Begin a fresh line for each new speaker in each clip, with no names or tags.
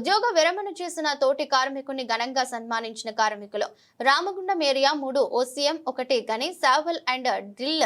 ఉద్యోగ విరమణ చేసిన తోటి కార్మికుని ఘనంగా సన్మానించిన కార్మికులు రామగుండం ఏరియా మూడు ఓసీఎం ఒకటి గని సావల్ అండ్ డ్రిల్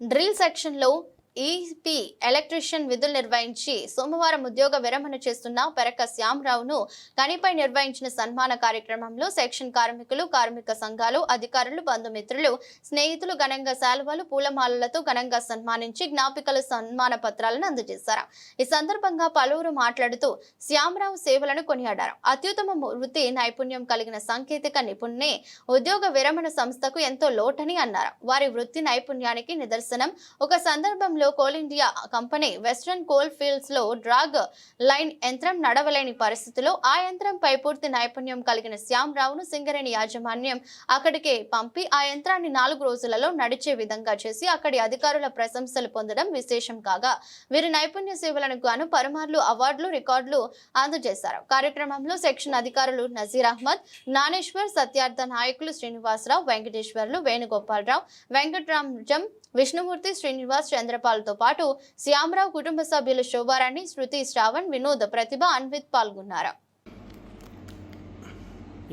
డ్రిల్ సెక్షన్లో ఈపీ ఎలక్ట్రీషియన్ విధులు నిర్వహించి సోమవారం ఉద్యోగ విరమణ చేస్తున్న పెరక శ్యామరావును గనిపై నిర్వహించిన సన్మాన కార్యక్రమంలో సెక్షన్ కార్మికులు కార్మిక సంఘాలు అధికారులు బంధుమిత్రులు స్నేహితులు ఘనంగా శాలువాలు పూలమాలలతో ఘనంగా సన్మానించి జ్ఞాపికల సన్మాన పత్రాలను అందజేశారు. ఈ సందర్భంగా పలువురు మాట్లాడుతూ శ్యామరావు సేవలను కొనియాడారు. అత్యుత్తమ వృత్తి నైపుణ్యం కలిగిన సాంకేతిక నిపుణునే ఉద్యోగ విరమణ సంస్థకు ఎంతో లోటని అన్నారు. వారి వృత్తి నైపుణ్యానికి నిదర్శనం. ఒక సందర్భంలో coal India company western coal ఫీల్డ్స్లో drag line యంత్రం నడవలేని పరిస్థితిలో ఆ యంత్రంపై పూర్తి నైపుణ్యం కలిగిన శ్యాంరావును సింగరేణి యాజమాన్యం అక్కడికే పంపి ఆ యంత్రాన్ని నాలుగు రోజులలో నడిచే విధంగా చేసి అక్కడి అధికారుల ప్రశంసలు పొందడం విశేషం కాగా వీరి నైపుణ్య సేవలకు గాను పరమార్లు అవార్డులు రికార్డులు అందజేశారు. కార్యక్రమంలో సెక్షన్ అధికారులు నజీర్ అహ్మద్ నానేశ్వర్ సత్యార్థ నాయకులు శ్రీనివాసరావు వెంకటేశ్వర్లు వేణుగోపాలరావు వెంకట్రామజం విష్ణుమూర్తి శ్రీనివాస్ చంద్రపాల్తో పాటు శ్యామరావు కుటుంబ సభ్యులు శోభారాణి శృతి శ్రావణ్ వినోద్ ప్రతిభ అన్విత్ పాల్గొన్నారు.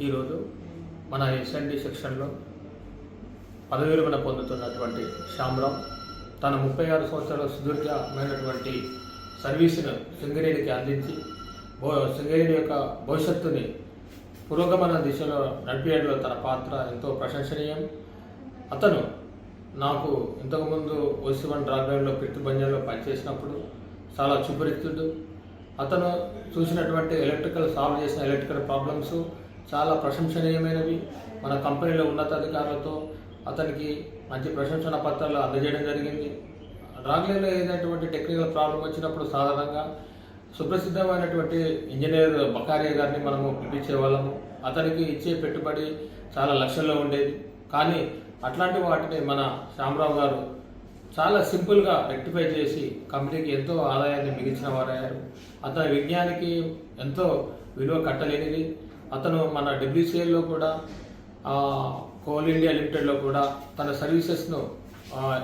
ఈరోజు మన ఎస్ఎన్డి సెక్షన్లో పదవి విరమణ పొందుతున్నటువంటి శ్యామరావు తన ముప్పై ఆరు సంవత్సరాల సుదీర్ఘమైనటువంటి సర్వీసును శృంగరేణికి అందించి శృంగరేణి యొక్క భవిష్యత్తుని పురోగమన దిశలో నడిపేయడంలో తన పాత్ర ఎంతో ప్రశంసనీయం. అతను నాకు ఇంతకుముందు ఓసి వన్ డ్రాగ్లైన్లో పిట్టుబంజంలో పనిచేసినప్పుడు చాలా సుపరిచితుడు అతను చూసినటువంటి ఎలక్ట్రికల్ సాల్వ్ చేసిన ఎలక్ట్రికల్ ప్రాబ్లమ్స్ చాలా ప్రశంసనీయమైనవి. మన కంపెనీలో ఉన్నతాధికారులతో అతనికి మంచి ప్రశంసన పత్రాలు అందజేయడం జరిగింది. రాగ్లేలో ఏదైనటువంటి టెక్నికల్ ప్రాబ్లం వచ్చినప్పుడు సాధారణంగా సుప్రసిద్ధమైనటువంటి ఇంజనీర్ బకారియా గారిని మనము పిలిపించే వాళ్ళము అతనికి ఇచ్చే పెట్టుబడి చాలా లక్షల్లో ఉండేది. కానీ అట్లాంటి వాటిని మన శ్యామరావు గారు చాలా సింపుల్గా రెక్టిఫై చేసి కంపెనీకి ఎంతో ఆదాయాన్ని మిగిల్చిన వారయ్యారు అతని విజ్ఞానికి ఎంతో విలువ కట్టలేనిది. అతను మన డబ్ల్యూసీఎల్లో కూడా కోల్ ఇండియా లిమిటెడ్లో కూడా తన సర్వీసెస్ను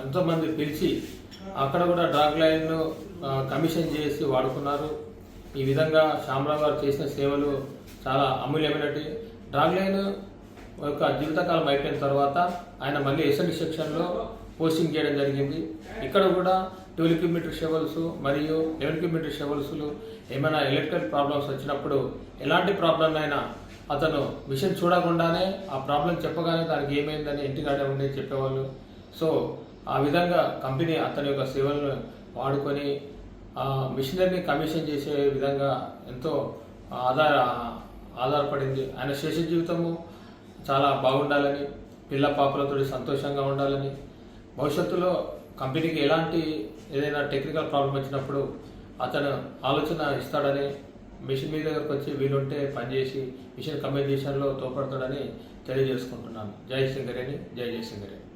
ఎంతోమంది పిలిచి అక్కడ కూడా డ్రాగ్ లైన్ను కమిషన్ చేసి వాడుకున్నారు. ఈ విధంగా శ్యామరావు గారు చేసిన సేవలు చాలా అమూల్యమైనటి డ్రాగ్ లైన్ యొక్క జీవితకాలం అయిపోయిన తర్వాత ఆయన మళ్ళీ ఎస్ఎండి సెక్షన్లో పోస్టింగ్ చేయడం జరిగింది. ఇక్కడ కూడా ట్వెల్వ్ కిలోమీటర్ షెవల్స్ మరియు లెవెన్ కిలోమీటర్ షెవల్స్లు ఏమైనా ఎలక్ట్రికల్ ప్రాబ్లమ్స్ వచ్చినప్పుడు ఎలాంటి ప్రాబ్లం అయినా అతను మిషన్ చూడకుండానే ఆ ప్రాబ్లం చెప్పగానే దానికి ఏమైందని ఇంటికాడే ఉండే చెప్పేవాళ్ళు. సో ఆ విధంగా కంపెనీ అతని యొక్క సేవలను వాడుకొని ఆ మిషనరీని కమిషన్ చేసే విధంగా ఎంతో ఆధార ఆధారపడింది. ఆయన శేష జీవితము చాలా బాగుండాలని పిల్ల పాపలతో సంతోషంగా ఉండాలని భవిష్యత్తులో కంపెనీకి ఎలాంటి ఏదైనా టెక్నికల్ ప్రాబ్లం వచ్చినప్పుడు అతను ఆలోచన ఇస్తాడని మిషన్ మీద దగ్గరకు వచ్చి వీలుంటే పనిచేసి మిషన్ కమ్యూనికేషన్లో తోడ్పడతాడని తెలియజేసుకుంటున్నాను. జై సింగరేణి జై జయసింగరేణి